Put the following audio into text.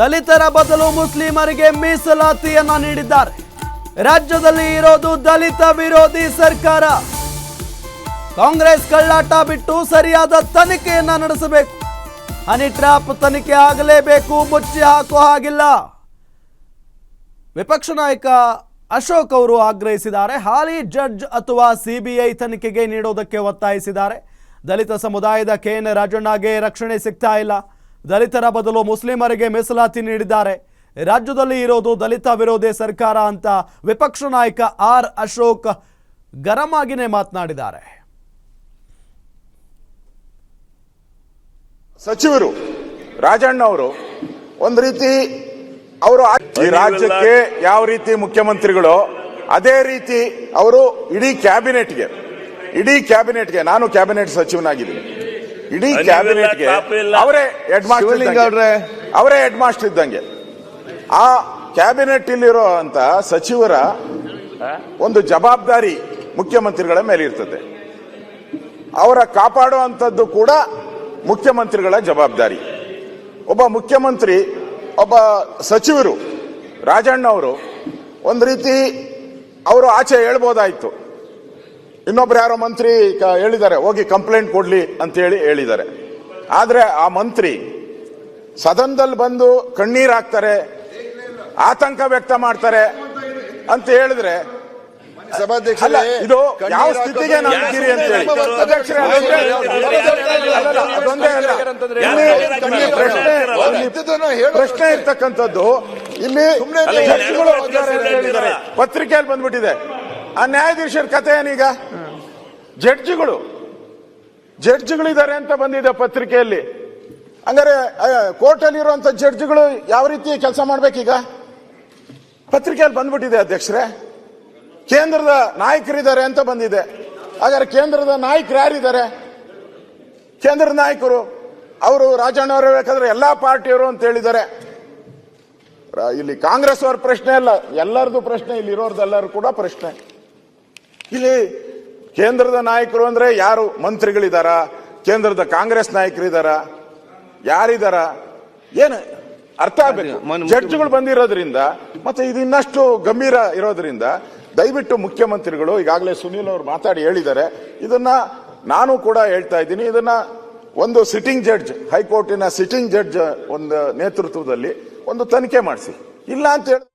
ದಲಿತರ ಬದಲು ಮುಸ್ಲಿಮರಿಗೆ ಮೀಸಲಾತಿಯನ್ನ ನೀಡಿದ್ದಾರೆ. ರಾಜ್ಯದಲ್ಲಿ ಇರೋದು ದಲಿತ ವಿರೋಧಿ ಸರ್ಕಾರ. ಕಾಂಗ್ರೆಸ್ ಕಳ್ಳಾಟ ಬಿಟ್ಟು ಸರಿಯಾದ ತನಿಖೆಯನ್ನ ನಡೆಸಬೇಕು. ಹನಿ ಟ್ರಾಪ್ ತನಿಖೆ ಆಗಲೇಬೇಕು, ಮುಚ್ಚಿ ಹಾಕೋ ಹಾಗಿಲ್ಲ. ವಿಪಕ್ಷ ನಾಯಕ ಅಶೋಕ್ ಅವರು ಆಗ್ರಹಿಸಿದ್ದಾರೆ. ಹಾಲಿ ಜಡ್ಜ್ ಅಥವಾ ಸಿಬಿಐ ತನಿಖೆಗೆ ನೀಡೋದಕ್ಕೆ ಒತ್ತಾಯಿಸಿದ್ದಾರೆ. ದಲಿತ ಸಮುದಾಯದ ಕೆ ಎನ್ ರಾಜಣ್ಣಗೆ ರಕ್ಷಣೆ ಸಿಗ್ತಾ ಇಲ್ಲ. ದಲಿತರ ಬದಲು ಮುಸ್ಲಿಮರಿಗೆ ಮೀಸಲಾತಿ ನೀಡಿದ್ದಾರೆ. ರಾಜ್ಯದಲ್ಲಿ ಇರೋದು ದಲಿತ ವಿರೋಧಿ ಸರ್ಕಾರ ಅಂತ ವಿಪಕ್ಷ ನಾಯಕ ಆರ್ ಅಶೋಕ್ ಗರಮಾಗಿನೇ ಆಗಿನೇ ಮಾತನಾಡಿದ್ದಾರೆ. ಸಚಿವರು ರಾಜಣ್ಣ ಅವರು ಒಂದು ರೀತಿ ಅವರು ಈ ರಾಜ್ಯಕ್ಕೆ ಯಾವ ರೀತಿ ಮುಖ್ಯಮಂತ್ರಿಗಳು ಅದೇ ರೀತಿ ಅವರು ಇಡೀ ಕ್ಯಾಬಿನೆಟ್ಗೆ ಇಡೀ ಕ್ಯಾಬಿನೆಟ್ಗೆ ನಾನು ಕ್ಯಾಬಿನೆಟ್ ಸಚಿವನಾಗಿದ್ದೀನಿ. ಇಡೀ ಕ್ಯಾಬಿನೆಟ್ ಕ್ಯಾಬಿನೆಟ್ಗೆ ಅವರೇ ಹೆಡ್ ಮಾಸ್ಟರ್. ಅವರೇ. ಹೆಡ್ ಮಾಸ್ಟರ್ ಇದ್ದಂಗೆ. ಆ ಕ್ಯಾಬಿನೆಟ್ ಇಲ್ಲಿರೋ ಅಂತ ಸಚಿವರ ಒಂದು ಜವಾಬ್ದಾರಿ ಮುಖ್ಯಮಂತ್ರಿಗಳ ಮೇಲೆ ಇರ್ತದೆ. ಅವರ ಕಾಪಾಡುವಂಥದ್ದು ಕೂಡ ಮುಖ್ಯಮಂತ್ರಿಗಳ ಜವಾಬ್ದಾರಿ. ಒಬ್ಬ ಮುಖ್ಯಮಂತ್ರಿ ಒಬ್ಬ ಸಚಿವರು ರಾಜಣ್ಣ ಅವರು ಒಂದು ರೀತಿ ಅವರು ಆಚೆ ಹೇಳ್ಬೋದಾಯ್ತು. ಇನ್ನೊಬ್ರು ಯಾರೋ ಮಂತ್ರಿ ಕ- ಹೇಳಿದ್ದಾರೆ ಹೋಗಿ ಕಂಪ್ಲೇಂಟ್ ಕೊಡ್ಲಿ ಅಂತ ಹೇಳಿ ಹೇಳಿದ್ದಾರೆ ಆದ್ರೆ ಆ ಮಂತ್ರಿ ಸದನದಲ್ಲಿ ಬಂದು ಕಣ್ಣೀರ್ ಹಾಕ್ತಾರೆ ಆತಂಕ ವ್ಯಕ್ತ ಮಾಡ್ತಾರೆ ಅಂತ ಹೇಳಿದ್ರೆ ಅಲ್ಲ ಸಭಾಧ್ಯಕ್ಷರೇ ಇದು ಯಾವ ಸ್ಥಿತಿಗೆ ಯಾರು ಅಂತ ಹೇಳಿ ಅದೊಂದೇ- ಅಲ್ಲ. ಇಲ್ಲಿ ಪ್ರಶ್ನೆ. ಪ್ರಶ್ನೆ ಇರ್ತಕ್ಕಂಥದ್ದು ಇಲ್ಲಿ ಪತ್ರಿಕೆಯಲ್ಲಿ ಬಂದ್ಬಿಟ್ಟಿದೆ ಆ ನ್ಯಾಯಾಧೀಶರ ಕಥೆ ಏನೀಗ ಜಡ್ಜಿಗಳು ಜಡ್ಜ್ಗಳಿದ್ದಾರೆ ಅಂತ ಬಂದಿದೆ ಪತ್ರಿಕೆಯಲ್ಲಿ. ಹಂಗಾರೆ ಕೋರ್ಟ್ ಅಲ್ಲಿ ಇರುವಂತ ಜಡ್ಜ್ಗಳು ಯಾವ ರೀತಿ ಕೆಲಸ ಮಾಡ್ಬೇಕೀಗ? ಪತ್ರಿಕೆಯಲ್ಲಿ ಬಂದ್ಬಿಟ್ಟಿದೆ ಅಧ್ಯಕ್ಷರೇ. ಕೇಂದ್ರದ ನಾಯಕರಿದ್ದಾರೆ ಅಂತ ಬಂದಿದೆ. ಹಾಗಾದ್ರೆ ಕೇಂದ್ರದ ನಾಯಕರು ಯಾರಿದ್ದಾರೆ? ಕೇಂದ್ರದ ನಾಯಕರು ಅವರು ರಾಜಣ್ಣ ಅವರು ಬೇಕಾದ್ರೆ ಎಲ್ಲಾ ಪಾರ್ಟಿಯವರು ಅಂತ ಹೇಳಿದ್ದಾರೆ. ಇಲ್ಲಿ ಕಾಂಗ್ರೆಸ್ ಅವ್ರ ಪ್ರಶ್ನೆ ಅಲ್ಲ ಎಲ್ಲರದು ಪ್ರಶ್ನೆ ಇಲ್ಲಿ ಇರೋರ್ದೆಲ್ಲರೂ ಕೂಡ ಪ್ರಶ್ನೆ. ಇಲ್ಲಿ ಕೇಂದ್ರದ ನಾಯಕರು ಅಂದ್ರೆ ಯಾರು? ಮಂತ್ರಿಗಳಿದಾರ ಕೇಂದ್ರದ ಕಾಂಗ್ರೆಸ್ ನಾಯಕರಿದಾರ ಯಾರಿದಾರ? ಏನು ಅರ್ಥ ಆಗಬೇಕು? ಜಡ್ಜ್ಗಳು ಬಂದಿರೋದ್ರಿಂದ ಮತ್ತೆ ಇದು ಇನ್ನಷ್ಟು ಗಂಭೀರ ಇರೋದ್ರಿಂದ ದಯವಿಟ್ಟು ಮುಖ್ಯಮಂತ್ರಿಗಳು ಈಗಾಗಲೇ ಸುನೀಲ್ ಅವರು ಮಾತಾಡಿ ಹೇಳಿದ್ದಾರೆ ಇದನ್ನ ನಾನು ಕೂಡ ಹೇಳ್ತಾ ಇದ್ದೀನಿ. ಇದನ್ನ ಒಂದು ಸಿಟ್ಟಿಂಗ್ ಜಡ್ಜ್ ಹೈಕೋರ್ಟಿನ ಸಿಟ್ಟಿಂಗ್ ಜಡ್ಜ್ ಒಂದು ನೇತೃತ್ವದಲ್ಲಿ ಒಂದು ತನಿಖೆ ಮಾಡಿಸಿ. ಇಲ್ಲ ಅಂತ ಹೇಳಿ